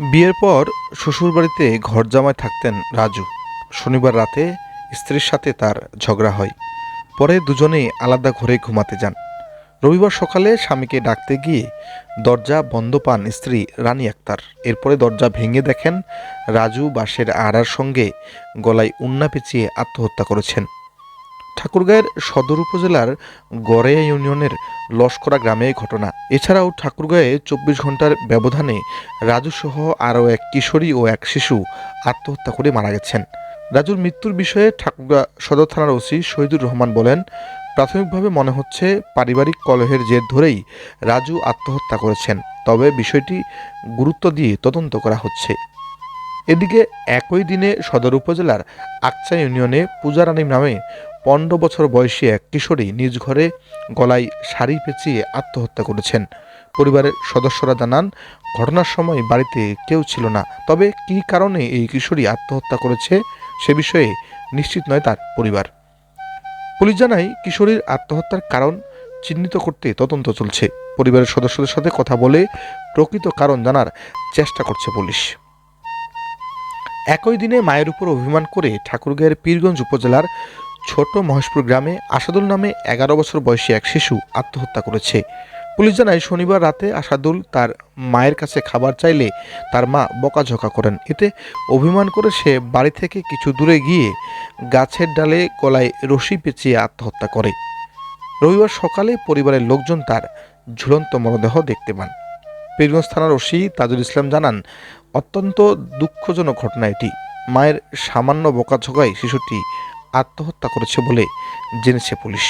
বিয়ের পর শ্বশুরবাড়িতে ঘর জামায় থাকতেন রাজু। শনিবার রাতে স্ত্রীর সাথে তার ঝগড়া হয়। পরে দুজনেই আলাদা ঘরে ঘুমাতে যান। রবিবার সকালে স্বামীকে ডাকতে গিয়ে দরজা বন্ধ পান স্ত্রী রানী আক্তার। এরপরে দরজা ভেঙে দেখেন রাজু বাঁশের আড়ার সঙ্গে গলায় উন্না পেঁচিয়ে আত্মহত্যা করেছেন। ঠাকুরগাঁয়ের সদর উপজেলার গড়েয়া ইউনিয়নের লস্করা গ্রামে ঘটনা। এছাড়াও ঠাকুরগাঁয়ে চব্বিশ ঘণ্টার ব্যবধানে রাজুসহ আরও এক কিশোরী ও এক শিশু আত্মহত্যা করে মারা গেছেন। রাজুর মৃত্যুর বিষয়ে ঠাকুরগাঁ সদর থানার ওসি শহীদুর রহমান বলেন, প্রাথমিকভাবে মনে হচ্ছে পারিবারিক কলহের জের ধরেই রাজু আত্মহত্যা করেছেন, তবে বিষয়টি গুরুত্ব দিয়ে তদন্ত করা হচ্ছে। এদিকে একই দিনে সদর উপজেলার আকচা ইউনিয়নে পূজারানী নামে পনেরো বছর বয়সী এক কিশোরী নিজ ঘরে গলায় শাড়ি পেঁচিয়ে আত্মহত্যা করেছেন। পরিবারের সদস্যরা জানান, ঘটনার সময় বাড়িতে কেউ ছিল না। তবে কী কারণে এই কিশোরী আত্মহত্যা করেছে সে বিষয়ে নিশ্চিত নয় তার পরিবার। পুলিশ জানায়, কিশোরীর আত্মহত্যার কারণ চিহ্নিত করতে তদন্ত চলছে। পরিবারের সদস্যদের সাথে কথা বলে প্রকৃত কারণ জানার চেষ্টা করছে পুলিশ। একই দিনে মায়ের উপর অভিমান করে ঠাকুরগাঁয়ের পীরগঞ্জ উপজেলার ছোট মহেশপুর গ্রামে আসাদুল নামে এগারো বছর বয়সী এক শিশু আত্মহত্যা করেছে। পুলিশ জানায়, শনিবার রাতে আসাদুল তার মায়ের কাছে খাবার চাইলে তার মা বকাঝকা করেন। এতে অভিমান করে সে বাড়ি থেকে কিছু দূরে গিয়ে গাছের ডালে গলায় রশি পেঁচিয়ে আত্মহত্যা করে। রবিবার সকালে পরিবারের লোকজন তার ঝুলন্ত মরদেহ দেখতে পান। পীরগঞ্জ থানার ওসি তাজুল ইসলাম জানান, অত্যন্ত দুঃখজনক ঘটনা এটি। মায়ের সামান্য বোকাঝোকায় শিশুটি আত্মহত্যা করেছে বলে জেনেছে পুলিশ।